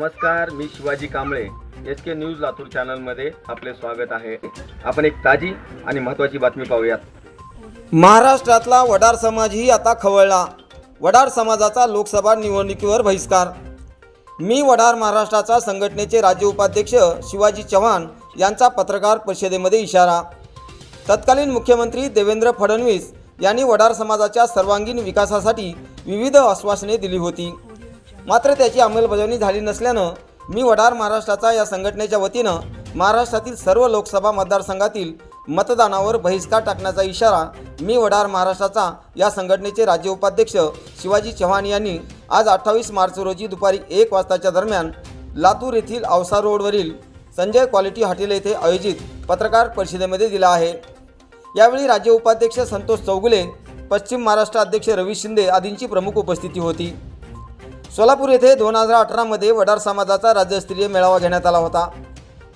नमस्कार मी Shivaji Kamble. S K news Latur चॅनलमध्ये आपले स्वागत आहे. आपण एक ताजी आणि महत्त्वाची बातमी पाहूयात. महाराष्ट्रातला वडार समाजही आता खवळला. वडार समाजाचा लोकसभा निवडणुकीवर बहिष्कार. मी वडार महाराष्ट्राचा संघटनेचे राज्य उपाध्यक्ष शिवाजी चव्हाण यांचा पत्रकार परिषदेमध्ये इशारा. तत्कालीन मुख्यमंत्री देवेंद्र फडणवीस यांनी वडार समाजाच्या सर्वांगीण विकासासाठी विविध आश्वासने दिली होती. मात्र त्याची अंमलबजावणी झाली नसल्यानं मी वडार महाराष्ट्राचा या संघटनेच्या वतीनं महाराष्ट्रातील सर्व लोकसभा मतदारसंघातील मतदानावर बहिष्कार टाकण्याचा इशारा मी वडार महाराष्ट्राचा या संघटनेचे राज्य उपाध्यक्ष शिवाजी चव्हाण यांनी आज अठ्ठावीस मार्च रोजी दुपारी एक वाजताच्या दरम्यान लातूर येथील औसा रोडवरील संजय क्वालिटी हॉटेल येथे आयोजित पत्रकार परिषदेमध्ये दिला आहे. यावेळी राज्य उपाध्यक्ष संतोष चौगुले पश्चिम महाराष्ट्र अध्यक्ष रवी शिंदे आदींची प्रमुख उपस्थिती होती. सोलापूर येथे दोन हजार अठरामध्ये वडार समाजाचा राज्यस्तरीय मेळावा घेण्यात आला होता.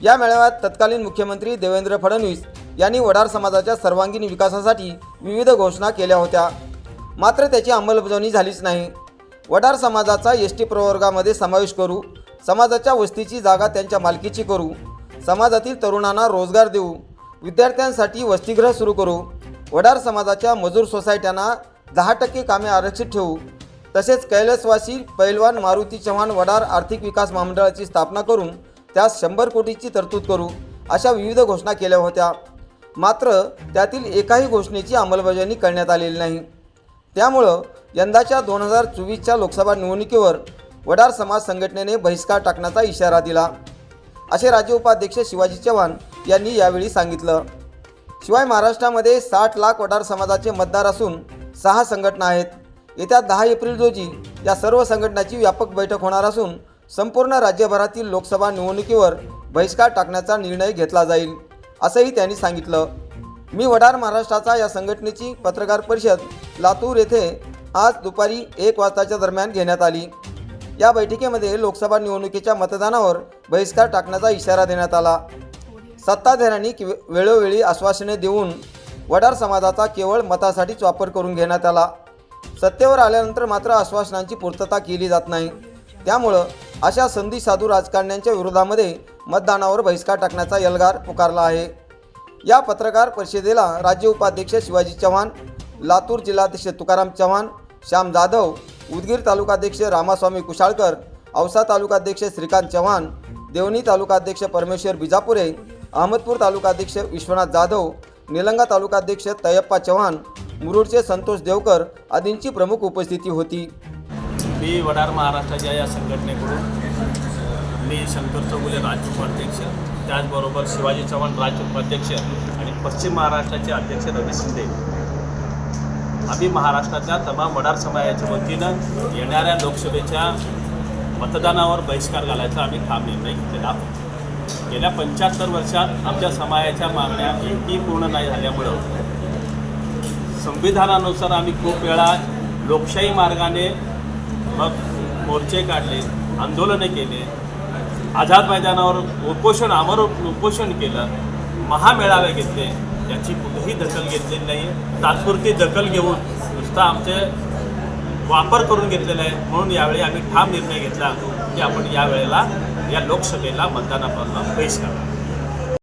या मेळाव्यात तत्कालीन मुख्यमंत्री देवेंद्र फडणवीस यांनी वडार समाजाच्या सर्वांगीण विकासासाठी विविध घोषणा केल्या होत्या. मात्र त्याची अंमलबजावणी झालीच नाही. वडार समाजाचा एस टी प्रवर्गामध्ये समावेश करू समाजाच्या वस्तीची जागा त्यांच्या मालकीची करू समाजातील तरुणांना रोजगार देऊ विद्यार्थ्यांसाठी वसतिगृह सुरू करू वडार समाजाच्या मजूर सोसायट्यांना दहा टक्के कामे आरक्षित ठेवू तसेच कैलासवासी पैलवान मारुती चव्हाण वडार आर्थिक विकास महामंडळाची स्थापना करून त्यास शंभर कोटीची तरतूद करू अशा विविध घोषणा केल्या होत्या. मात्र त्यातील एकाही घोषणेची अंमलबजावणी करण्यात आलेली नाही. त्यामुळं यंदाच्या दोन हजार चोवीसच्या लोकसभा निवडणुकीवर वडार समाज संघटनेने बहिष्कार टाकण्याचा इशारा दिला. असे राज्य उपाध्यक्ष शिवाजी चव्हाण यांनी यावेळी सांगितलं. शिवाय महाराष्ट्रामध्ये साठ लाख वडार समाजाचे मतदार असून सहा संघटना आहेत. येत्या दहा एप्रिल रोजी या सर्व संघटनाची व्यापक बैठक होणार असून संपूर्ण राज्यभरातील लोकसभा निवडणुकीवर बहिष्कार टाकण्याचा निर्णय घेतला जाईल असंही त्यांनी सांगितलं. मी वडार महाराष्ट्राचा या संघटनेची पत्रकार परिषद लातूर येथे आज दुपारी एक वाजताच्या दरम्यान घेण्यात आली. या बैठकीमध्ये लोकसभा निवडणुकीच्या मतदानावर बहिष्कार टाकण्याचा इशारा देण्यात आला. सत्ताधाऱ्यांनी कि- वेळोवेळी आश्वासने देऊन वडार समाजाचा केवळ मतासाठीच वापर करून घेण्यात आला. सत्तेवर आल्यानंतर मात्र आश्वासनांची पूर्तता केली जात नाही. त्यामुळं अशा संधी साधू राजकारण्यांच्या विरोधामध्ये मतदानावर बहिष्कार टाकण्याचा यलगार पुकारला आहे. या पत्रकार परिषदेला राज्य उपाध्यक्ष शिवाजी चव्हाण लातूर जिल्हाध्यक्ष तुकाराम चव्हाण श्याम जाधव उदगीर तालुकाध्यक्ष रामास्वामी कुशाळकर औसा तालुकाध्यक्ष श्रीकांत चव्हाण देवणी तालुकाध्यक्ष परमेश्वर बिजापुरे अहमदपूर तालुकाध्यक्ष विश्वनाथ जाधव निलंगा तालुकाध्यक्ष तयप्पा चव्हाण मुरुडचे संतोष देवकर आदींची प्रमुख उपस्थिती होती. मी वडार महाराष्ट्राच्या या संघटनेकडून मी शंकर चौगुले राज्य उपाध्यक्ष त्याचबरोबर शिवाजी चव्हाण राज्य उपाध्यक्ष आणि पश्चिम महाराष्ट्राचे अध्यक्ष रवी शिंदे. आम्ही महाराष्ट्रातल्या तमाम वडार समाजाच्या वतीनं येणाऱ्या लोकसभेच्या मतदानावर बहिष्कार घालायचा आम्ही ठाम निर्णय घेतलेला आहोत. गेल्या पंच्याहत्तर वर्षात आमच्या समाजाच्या मागण्या एकही पूर्ण नाही झाल्यामुळं संविधानानुसार आम्ही खूप वेळा लोकशाही मार्गाने मग मोर्चे काढले आंदोलने केले आझाद मैदानावर उपोषण आमर उपोषण केलं महामेळावे घेतले याची कुठेही दखल घेतलेली नाही. तात्पुरती दखल घेऊन नुसता आमचे वापर करून घेतलेला आहे. म्हणून यावेळी आम्ही ठाम निर्णय घेतला की आपण यावेळेला या लोकसभेला मतदानापासून बहिष्कार